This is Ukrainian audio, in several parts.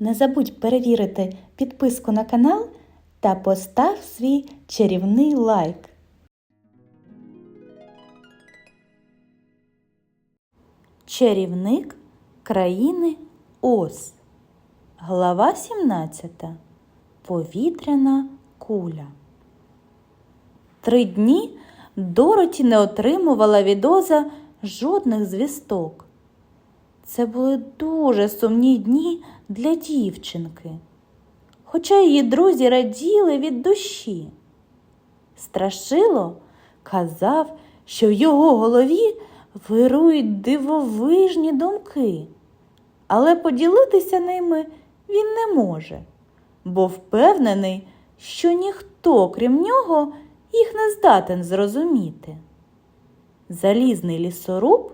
Не забудь перевірити підписку на канал та постав свій чарівний лайк. Чарівник країни Оз. Глава 17. Повітряна куля. Три дні Дороті не отримувала від Оза жодних звісток. Це були дуже сумні дні для дівчинки, хоча її друзі раділи від душі. Страшило казав, що в його голові вирують дивовижні думки, але поділитися ними він не може, бо впевнений, що ніхто, крім нього, їх не здатен зрозуміти. Залізний лісоруб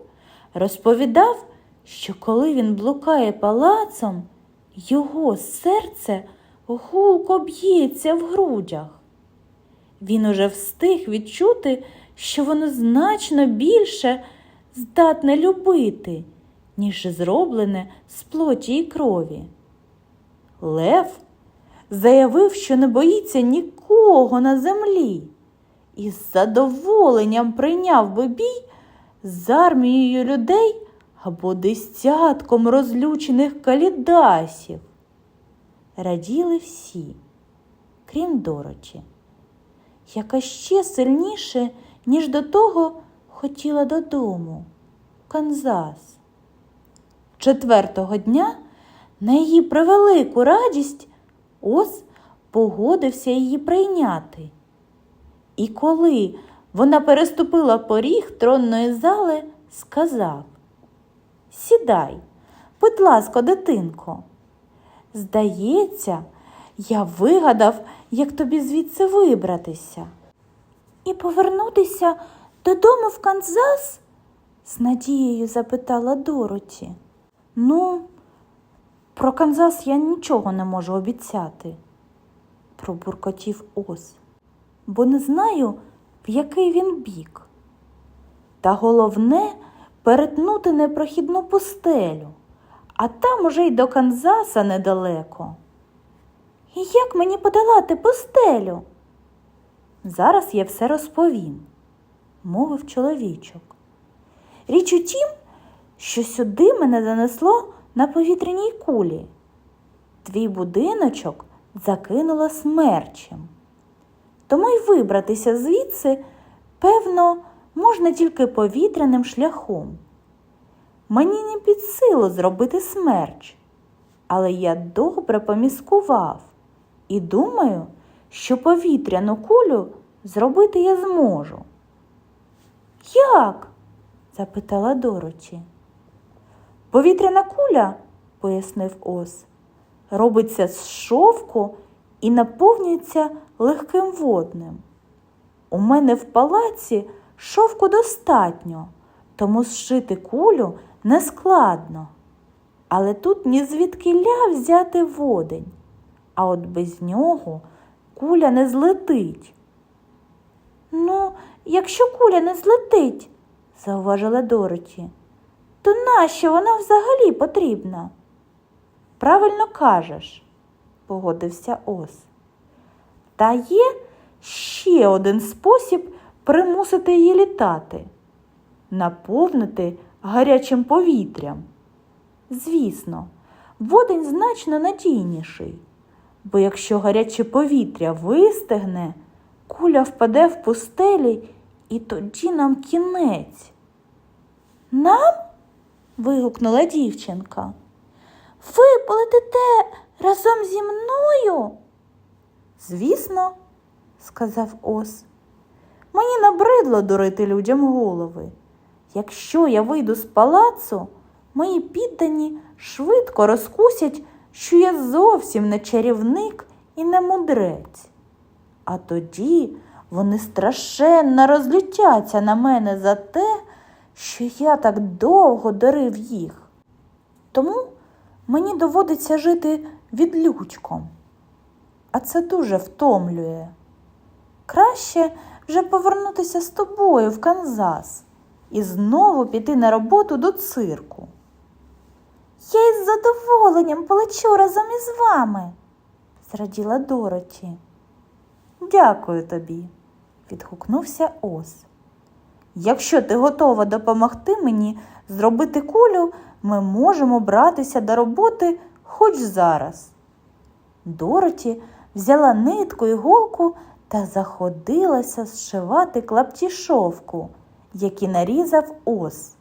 розповідав, що коли він блукає палацом, його серце гулко б'ється в грудях. Він уже встиг відчути, що воно значно більше здатне любити, ніж зроблене з плоті і крові. Лев заявив, що не боїться нікого на землі і з задоволенням прийняв би бій з армією людей або десятком розлючених калідасів. Раділи всі, крім Дороті, яка ще сильніше, ніж до того, хотіла додому, в Канзас. Четвертого дня на її превелику радість Ос погодився її прийняти. І коли вона переступила поріг тронної зали, сказав Сідай, будь ласка, дитинко. Здається, я вигадав, як тобі звідси вибратися. І повернутися додому в Канзас? з надією запитала Дороті. Ну, про Канзас я нічого не можу обіцяти, пробуркотів Ос, бо не знаю, в який він бік. Та головне перетнути непрохідну пустелю, а там уже й до Канзаса недалеко. І як мені подолати пустелю? Зараз я все розповім, мовив чоловічок. Річ у тім, що сюди мене занесло на повітряній кулі. Твій будиночок закинуло смерчем. Тому й вибратися звідси, певно, можна тільки повітряним шляхом. Мені не під силу зробити смерч, але я добре поміскував і думаю, що повітряну кулю зробити я зможу. Як? запитала Дороті. Повітряна куля, пояснив Ос, робиться з шовку і наповнюється легким водним. У мене в палаці шовку достатньо, тому зшити кулю нескладно. Але тут ні звідки ля взяти водень, а от без нього куля не злетить. Ну, якщо куля не злетить, зауважила Дороті, то нащо вона взагалі потрібна? Правильно кажеш, погодився Ос. Та є ще один спосіб примусити її літати наповнити гарячим повітрям. Звісно, водень значно надійніший, бо якщо гаряче повітря вистигне, куля впаде в пустелі і тоді нам кінець. Нам? вигукнула дівчинка. Ви полетите разом зі мною? Звісно, сказав Ос. Мені набридло дурити людям голови. Якщо я вийду з палацу, мої піддані швидко розкусять, що я зовсім не чарівник і не мудрець. А тоді вони страшенно розлютяться на мене за те, що я так довго дарив їх. Тому мені доводиться жити відлючком, а це дуже втомлює. Краще вже повернутися з тобою в Канзас і знову піти на роботу до цирку. Я із задоволенням полечу разом із вами, зраділа Дороті. Дякую тобі, відгукнувся Оз. Якщо ти готова допомогти мені зробити кулю, ми можемо братися до роботи хоч зараз. Дороті взяла нитку і голку та заходилася зшивати клапті шовку, які нарізав Оз.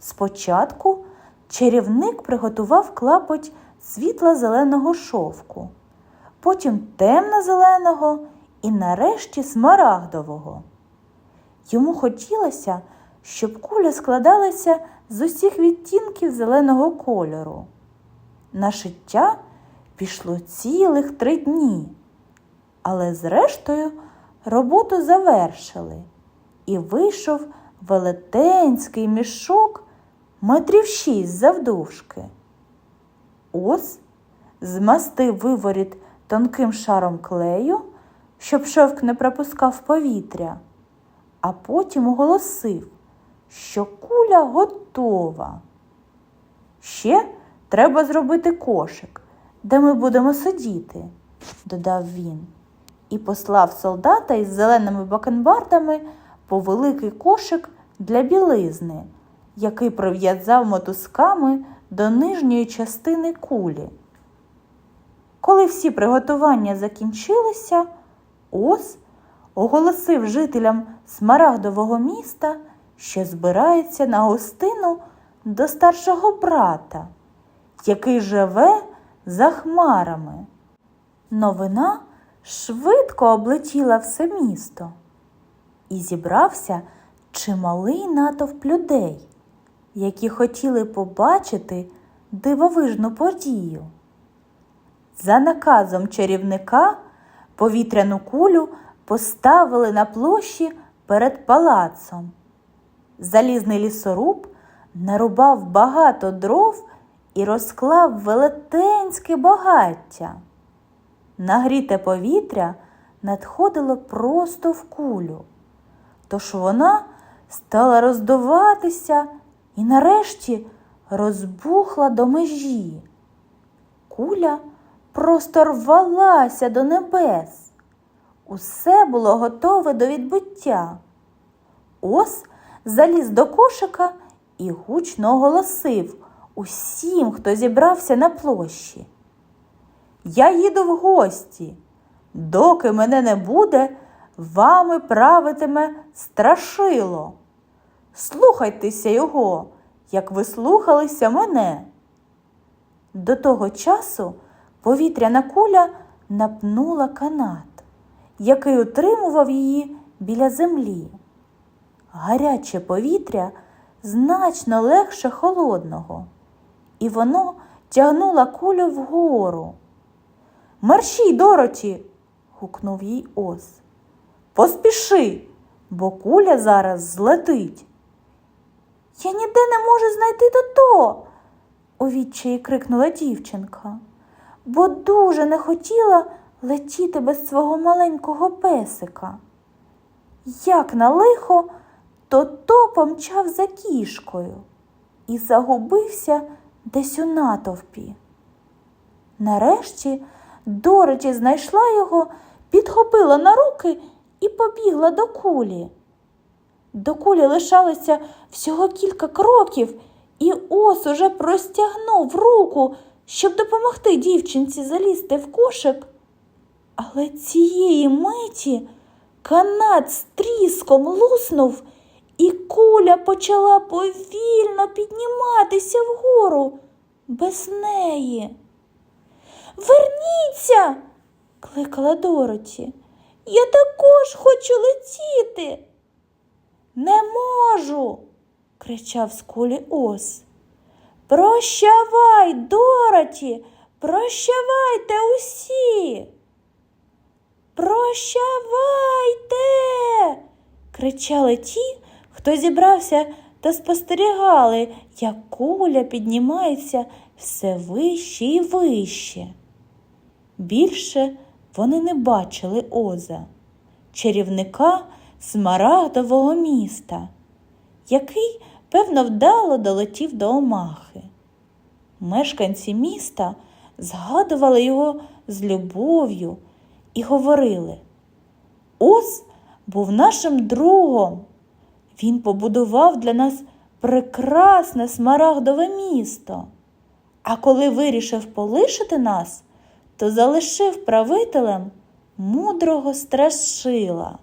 Спочатку чарівник приготував клапоть світло-зеленого шовку, потім темно-зеленого і нарешті смарагдового. Йому хотілося, щоб куля складалася з усіх відтінків зеленого кольору. На шиття пішло цілих три дні, але зрештою роботу завершили, і вийшов велетенський мішок метрів шість завдовжки. Ос змастив виворіт тонким шаром клею, щоб шовк не пропускав повітря, а потім оголосив, що куля готова. Ще треба зробити кошик, де ми будемо сидіти, додав він, і послав солдата із зеленими бакенбардами по великий кошик для білизни, який прив'язав мотузками до нижньої частини кулі. Коли всі приготування закінчилися, Ос оголосив жителям Смарагдового міста, що збирається на гостину до старшого брата, який живе за хмарами. Новина швидко облетіла все місто і зібрався чималий натовп людей, які хотіли побачити дивовижну подію. За наказом чарівника повітряну кулю поставили на площі перед палацом. Залізний лісоруб нарубав багато дров і розклав велетенське багаття. Нагріте повітря надходило просто в кулю, тож вона стала роздуватися і нарешті розбухла до межі. Куля просто рвалася до небес. Усе було готове до відбиття. Ос заліз до кошика і гучно оголосив усім, хто зібрався на площі. Я їду в гості. Доки мене не буде, вами правитиме страшило. Слухайтеся його, як ви слухалися мене. До того часу повітряна куля напнула канат, який утримував її біля землі. Гаряче повітря значно легше холодного, і воно тягнуло кулю вгору. Мерщій, Дороті, гукнув їй Ос. Поспіши, бо куля зараз злетить. Я ніде не можу знайти тото, у відчаї крикнула дівчинка, бо дуже не хотіла летіти без свого маленького песика. Як на лихо, тото помчав за кішкою і загубився десь у натовпі. Нарешті Дороті знайшла його, підхопила на руки і побігла до кулі. До кулі лишалося всього кілька кроків, і ос уже простягнув руку, щоб допомогти дівчинці залізти в кошик. Але цієї миті канат з тріском луснув, і куля почала повільно підніматися вгору без неї. Верніться, кликала Дороті. Я також хочу летіти. Не можу, кричав з кулі ос. Прощавай, Дороті, прощавайте усі. Прощавайте, кричали ті, хто зібрався та спостерігали, як куля піднімається все вище і вище. Більше вони не бачили Оза, чарівника смарагдового міста, який, певно, вдало долетів до Омахи. Мешканці міста згадували його з любов'ю і говорили: Ос був нашим другом. Він побудував для нас прекрасне смарагдове місто. А коли вирішив полишити нас, то залишив правителем мудрого страшила.